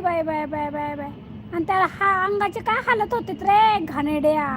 Bye bye bye bye bye. Bye आणि त्याला हा अंगाचे काय हालत होते रे घाणेड्या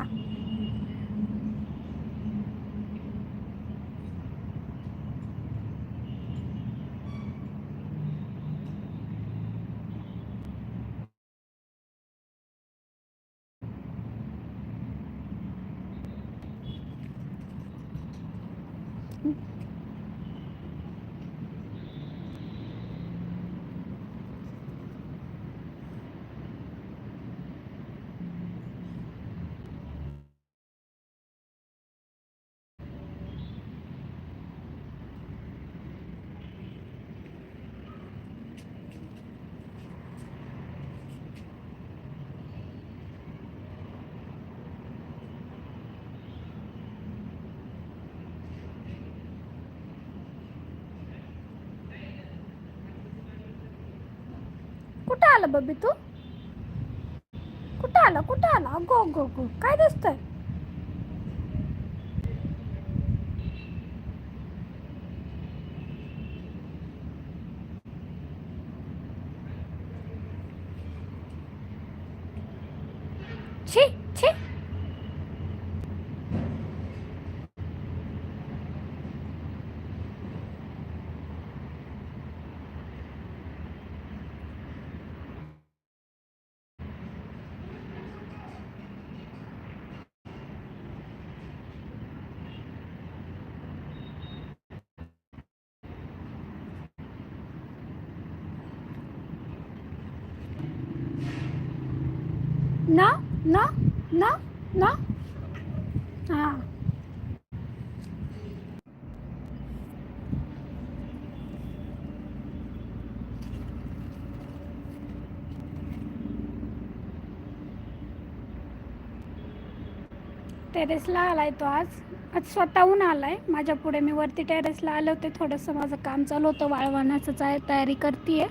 कुठं आलं बबी तू? कुठं आलं? कुठं आलं? अगो अगो अगो काय दिसतंय? ना ना ना ना. हा. टेरेसला आलाय तो आज. आज स्वतःहून आलाय. माझ्या पुढे मी वरती टेरेसला आले होते. थोडंसं माझं काम चालू होतं. वाळवण्याचं तयारी करतीये.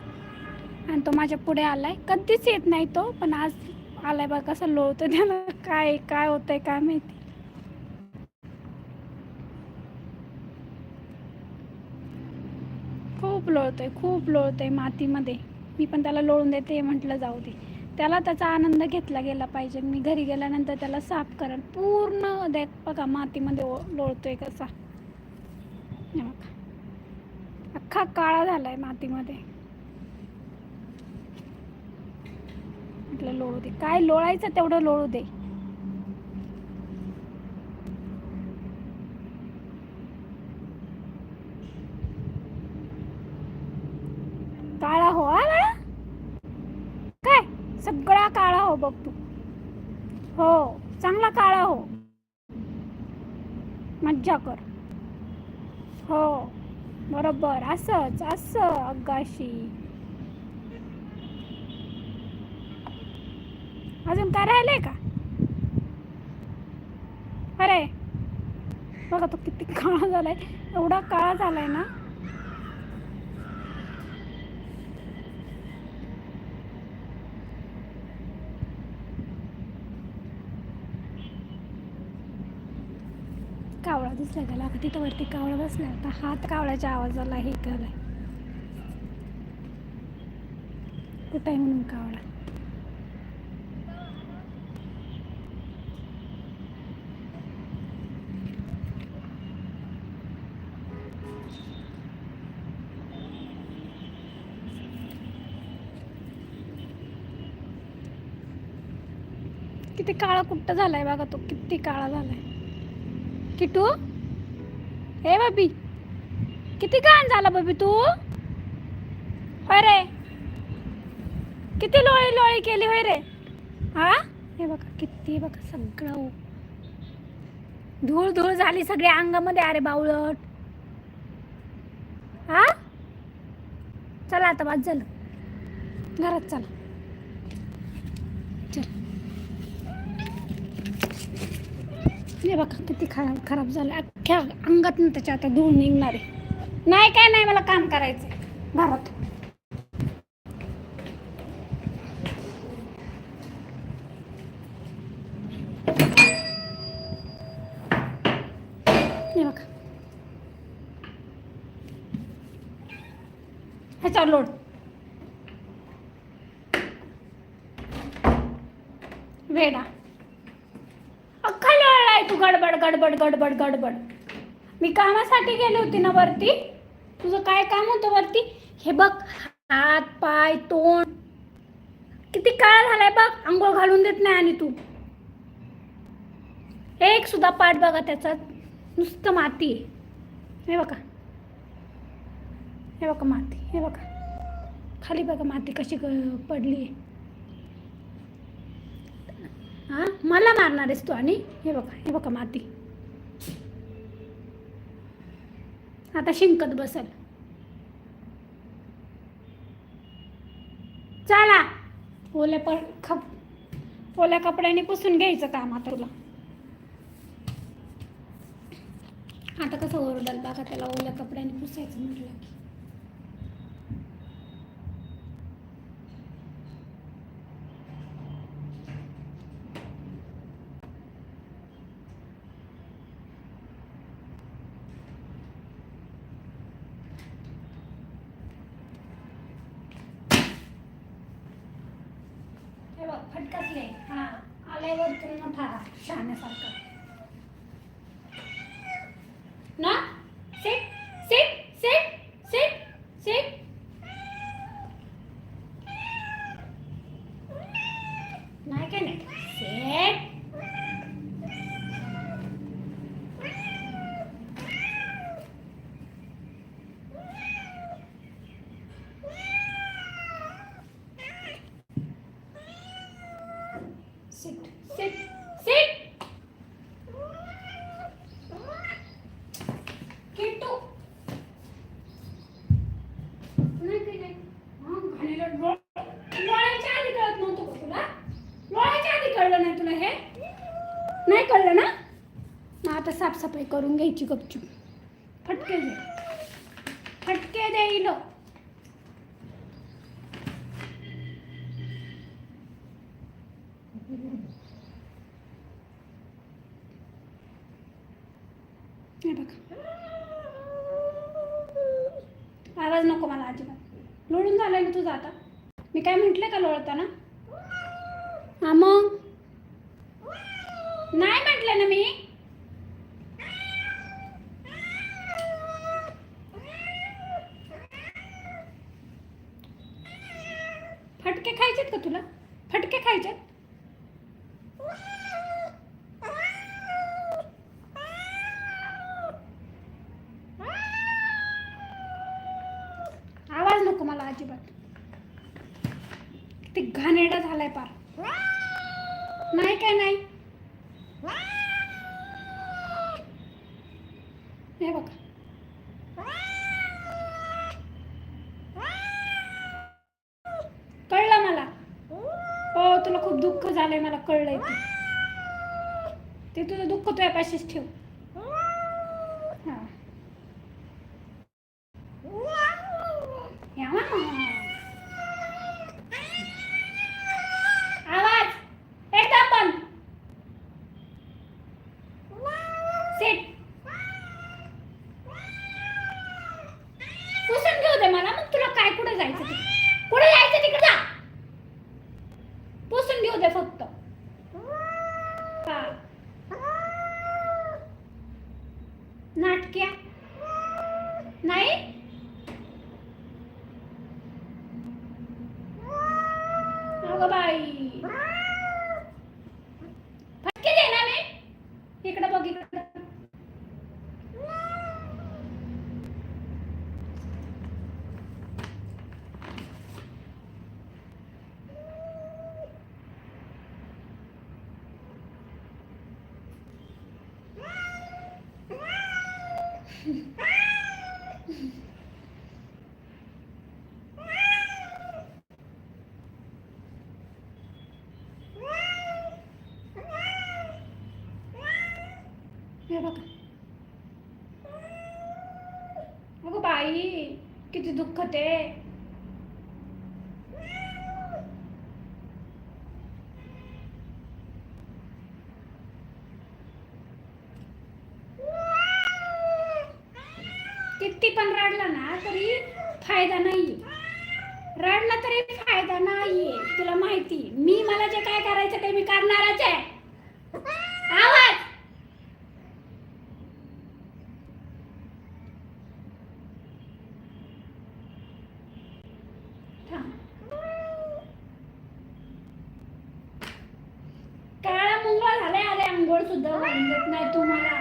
आणि तो माझ्या पुढे आलाय. कधीच येत नाही तो पण आज आलाय बघ कसं लोळतो त्याला. काय काय होतंय काय माहिती. खूप लोळतोय खूप लोळतोय मातीमध्ये. मी पण त्याला लोळून देते म्हटलं जाऊ दे. त्याला त्याचा आनंद घेतला गेला पाहिजे. मी घरी गेल्यानंतर त्याला साफ करेन पूर्ण देख बघा मातीमध्ये ओ- लोळतोय कसा. हे बघा. अख्खा काळा झालाय मातीमध्ये. म्हटलं लोळू दे. काय लोळायचं तेवढं लोळू दे. काळा हो बाळा? काय? सगळा काळा हो बघ तू. हो चांगला काळा हो. मज्जा कर. हो बरोबर. असंच असं अगाशी. अजून काय राहिलंय का? अरे बघा तो किती काळा झालाय. एवढा काळा झालाय ना. कावळा दिसला त्याला आता तिथं वरती कावळा बसला होता हात कावळ्याच्या आवाजाला हे केलाय. कुठं आहे म्हणून कावळा? किती काळा कुट्ट झालाय बघा तो किती काळा झालाय. किटू? हे बाबी किती घाण झाला बाबी तू? होय रे. किती लोळी लोळी केली होय रे. हा? हे बघा किती बघा सगळं धूळ धूळ झाली सगळ्या अंगामध्ये अरे बावळट. हा? चला आता बाद झालं. घरात चला. हे बघा किती खराब खराब झालं. अख्ख्या अंगात त्याच्या आता धुवून निघणार आहे. नाही काय नाही मला काम करायचं घरात. हे बघा. ह्याच्यावर लोड वेडा अख्खा लोळलाय तू गडबड गडबड गडबड. मी कामासाठी गेले होती ना वरती. तुझं काय काम होतं वरती? हे बघ हात पाय तोंड. किती काळ झालाय बघ आंघोळ घालून देत नाही आणि तू. एक सुद्धा पाठ बघा त्याचा. नुसतं माती आहे. हे बघा. हे बघा माती हे बघा. खाली बघा माती कशी पडली आहे. हां? मला मारणार आहेस तू आणि? हे बघा हे बघा माती. आता शिंकत बसल. चला. ओल्या पण खप ओल्या कपड्याने पुसून घ्यायचं काम आता तुला. आता कसं ओरडल बघा त्याला ओल्या कपड्याने पुसायचं म्हटलं की. हे बघ फटकसले. हा आलाय वरतून मोठा शहाण्यासारखा. कळलं नाही तुला हे? नाही कळलं ना? मग आता साफसफाई करून घ्यायची गपचूप. फटके दे. फटके दे इलो. बघा. आवाज नको मला अजिबात. लोळून झालाय ना तुझा आता? मी काय म्हंटले का लोळताना? मग? नाही म्हटलं ना मी. फटके खायचेत का तुला? फटके खायचेत? आवाज नको मला अजिबात. ते घाणेरडा झालाय पार. नाही काय नाही. हे बघा. कळलं मला? हो तुला खूप दुःख झालंय मला कळलंय ते. तुझं दुःख तुझ्या पाशीच ठेव हा या मग. आवाज एकदम बंद सेट पुसून घेऊ दे मला मग तुला काय कुठे जायचं ते कुठे जायचं तिकडे जा पुसून घेऊ दे फक्त हा. नाटक्या नाही अगं बाई फटके दे ना मी इकडं बघ इकडं हे बघा अगं बाई किती दुःख ते किती पण रडला ना तरी फायदा नाहीये रडला तरी फायदा नाहीये तुला माहिती मी मला जे काय करायचं ते मी करणारच आहे आवाज थांब. काळा मुंगळा झालाय आले आंघोळ सुद्धा होऊन देत नाही. तुम्हाला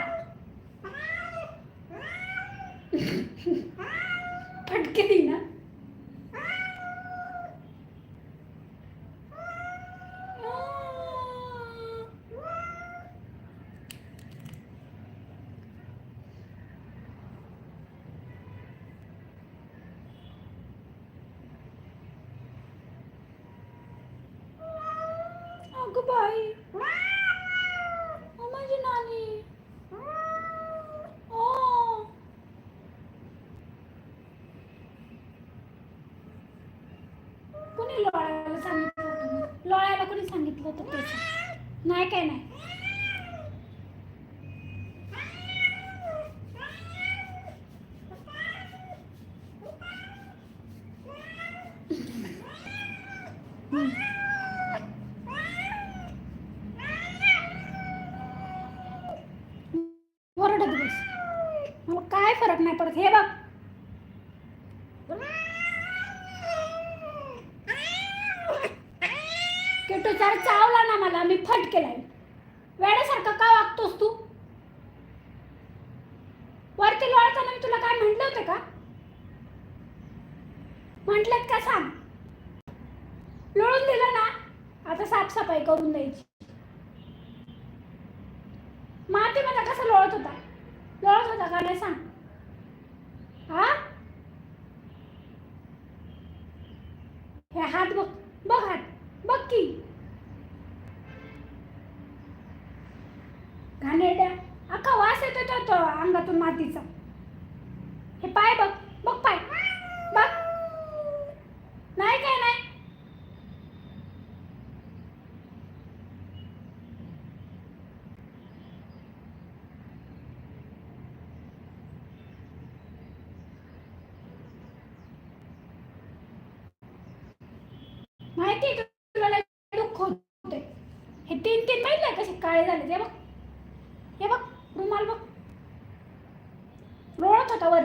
फटके दी ना अगं बाई ओ माझी नानी ओ कोणी लोळायला सांगितलं होतं लोळायला कोणी सांगितलं होतं त्याचं नाही काय नाही हम्म. ओरडत बस मला काय फरक नाही पडत हे बघ किटू जर चावला ना मला मी फट केलाय वेड्यासारखं का वागतोस तू वरती लोळताना मी तुला काय म्हटलं होते का? म्हटलं का सांग? लोळून दिलं ना आता साफसफाई करून द्यायची. मातीमध्ये कसं लोळत होता? लोळत होता का नाही सांग हा हे हात बघ बघ हात बघ की घाणेरड्या अख्खा वास येतो तो तो अंगातून मातीचा हे पाय बघ बघ पाय बघ नाही काय नाही माहिती आहे का तुला लय दुःख होते हे तीन तीन माहिती आहे कसे काळे झाले? ते बघ हे बघ रुमाल बघ लोळत होता वर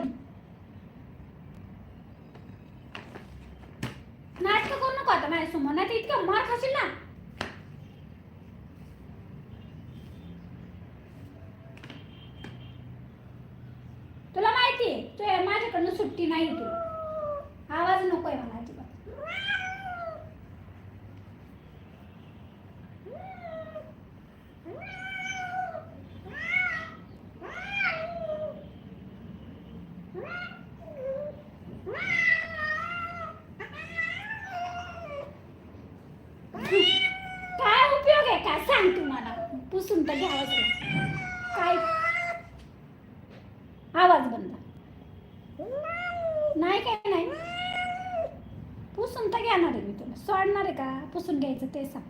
नाटक करू नको आता माझ्यासमोर नाही तर इतकं मार खाशील ना तुला माहिती आहे तू माझ्याकडनं सुट्टी नाही तुला आवाज नकोय मला अजिबात काय उपयोग आहे काय सांग तू मला पुसून तर घ्यावंच काय? आवाज बंद. नाही काय नाही. पुसून तर घेणार आहे मी तुला. सोडणार आहे का? पुसून घ्यायचं ते सांग.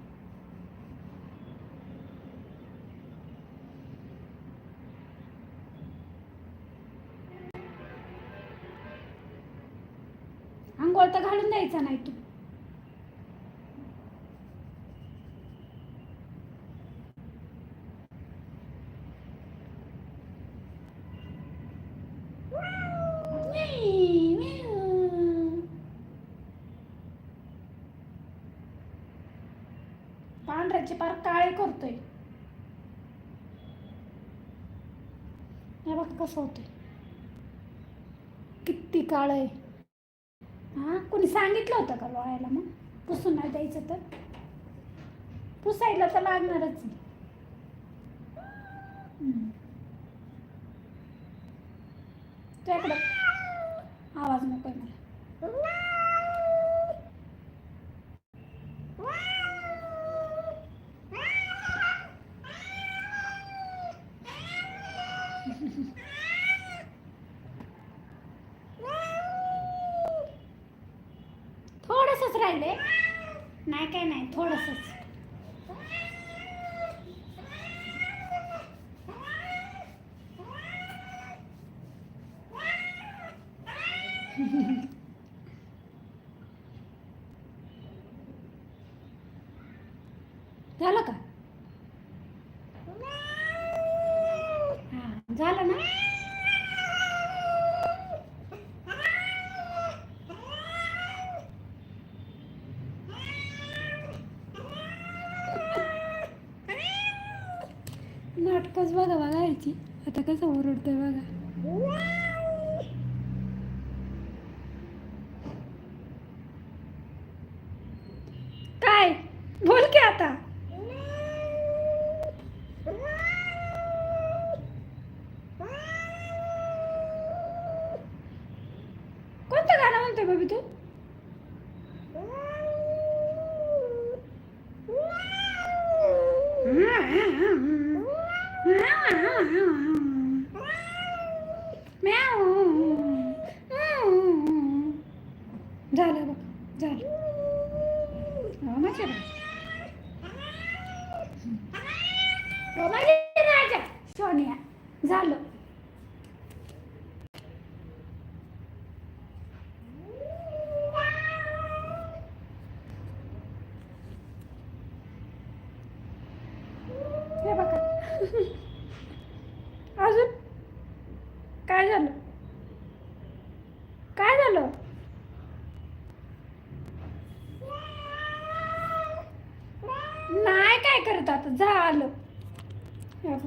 आंघोळ तर घालून द्यायचा नाही तू. पार काळे करतोय. हे बघ कसं होतंय. किती काळ आहे. हा? कोणी सांगितलं होतं का लोळायला मग? पुसून नाही द्यायचं तर? पुसायला तर लागणारच आहे. हम्म. तुझ्याकडं आवाज नकोय मला थोडंसंच राहिले नाही काय नाही थोडंसंच.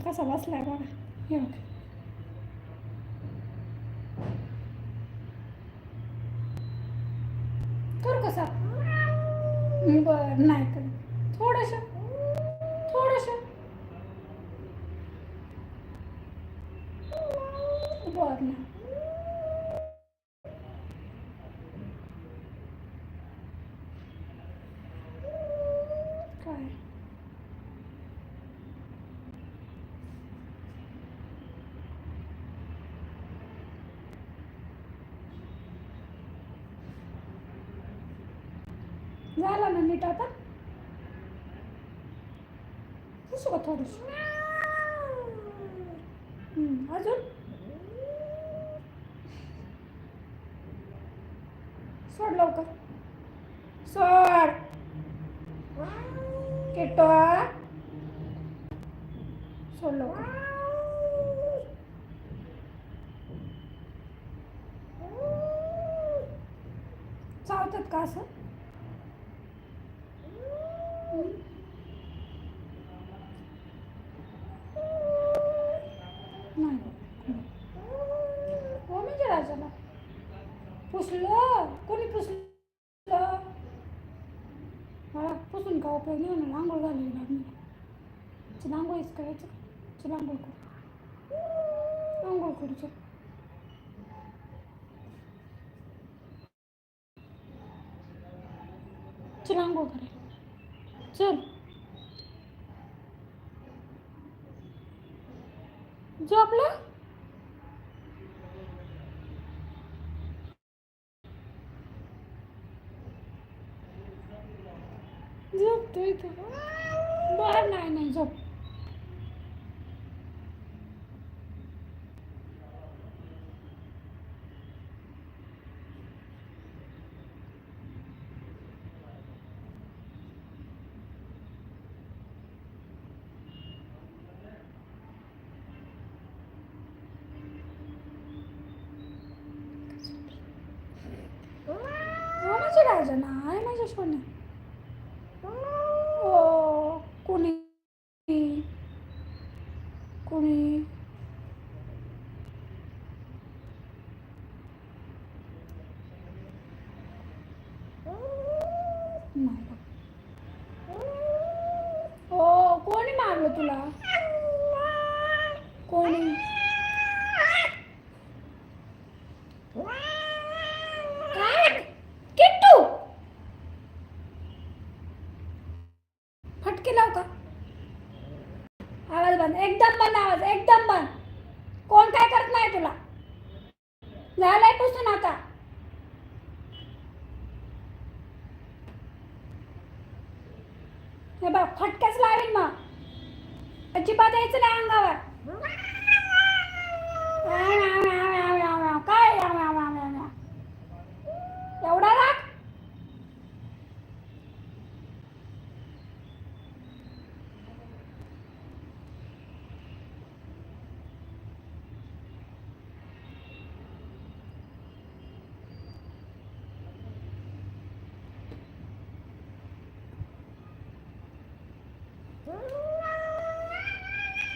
القصة الأصل عبارة يوك झाला ना नीट आता? पुसू का अजून? सोड लवकर. सोड. केटो सोड लवकर. चावतात का असं? করি झोपतोय तो. बरं नाही नाही झोप. मारलं. हो कोणी मारलं तुला?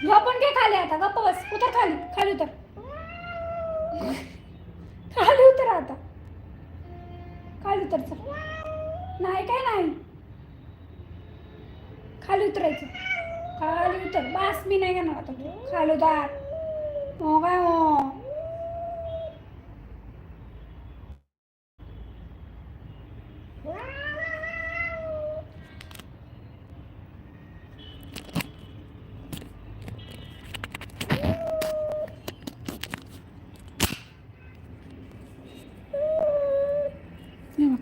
झोपून घे खाली आता गप्प बस. उतर खाली खाली उतर. खाली उतर आता. खाली उतर चल. नाही काय नाही. खाली उतरायचं. खाली उतर. बास मी नाही घेणार आता. खाली उतर हो काय हो हे बघ.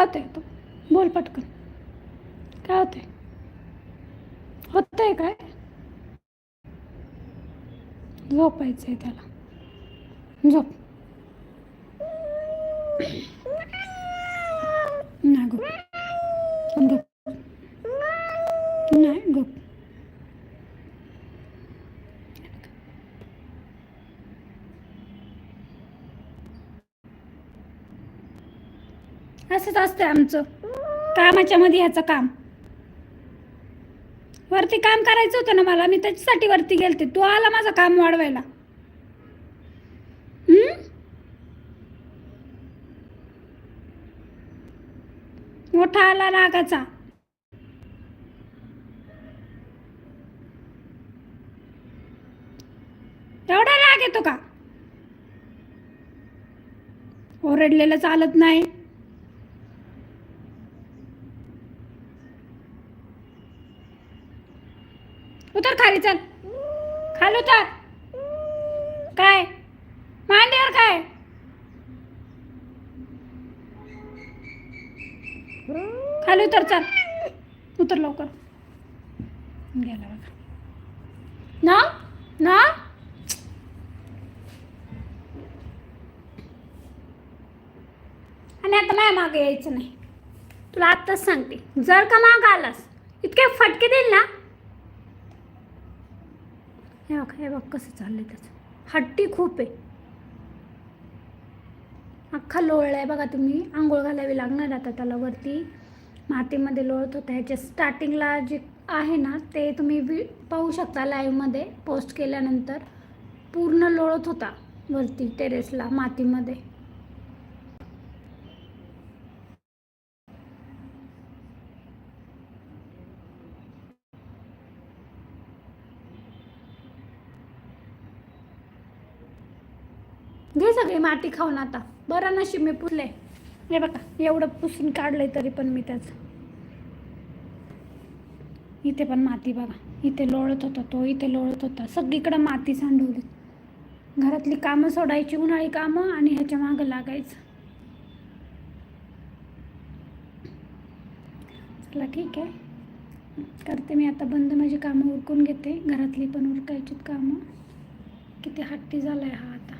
काय होतंय बोल पटकन. काय होतंय? होतंय काय? झोपायचंय त्याला. झोप नाही गप गप नाही गप असंच असतं आमचं. कामाच्या मध्ये ह्याचं काम. वरती काम करायचं होतं ना मला मी त्याच्यासाठी वरती गेलते. तू आला माझं काम वाढवायला. हम्म? मोठा आला रागाचा. एवढा राग येतो का? ओरडलेलं चालत नाही उतर खाली चल खाली उतर काय? मांडीवर काय? खाली उतर चल. उतर लवकर. गेला बघा. ना? ना? आणि आता नाही मागे यायचं नाही. तुला आत्ताच सांगते. जर का माग आलास इतके फटके देईल ना हे बघा हे बघ कसं चाललंय त्याचं. हट्टी खूप आहे. अख्खा लोळलाय बघा तुम्ही. आंघोळ घालावी लागणार आता त्याला वरती. मातीमध्ये लोळत होता. ह्याच्या स्टार्टिंगला जे आहे ना ते तुम्ही वि पाहू शकता लाईव्हमध्ये पोस्ट केल्यानंतर पूर्ण लोळत होता वरती टेरेसला मातीमध्ये घे सगळी माती खाऊन आता. बरं नशीब मी पुसले. हे बघा एवढं पुसून काढलंय तरी पण मी त्याचं. इथे पण माती बघा. इथे लोळत होता तो इथे लोळत होता. सगळीकडं माती सांडवली. घरातली कामं सोडायची उन्हाळी कामं आणि ह्याच्या मागं लागायचं. चला ठीक आहे. करते मी आता बंद माझी कामं उरकून घेते. घरातली पण उरकायचीत कामं. किती हट्टी झालाय हा आता.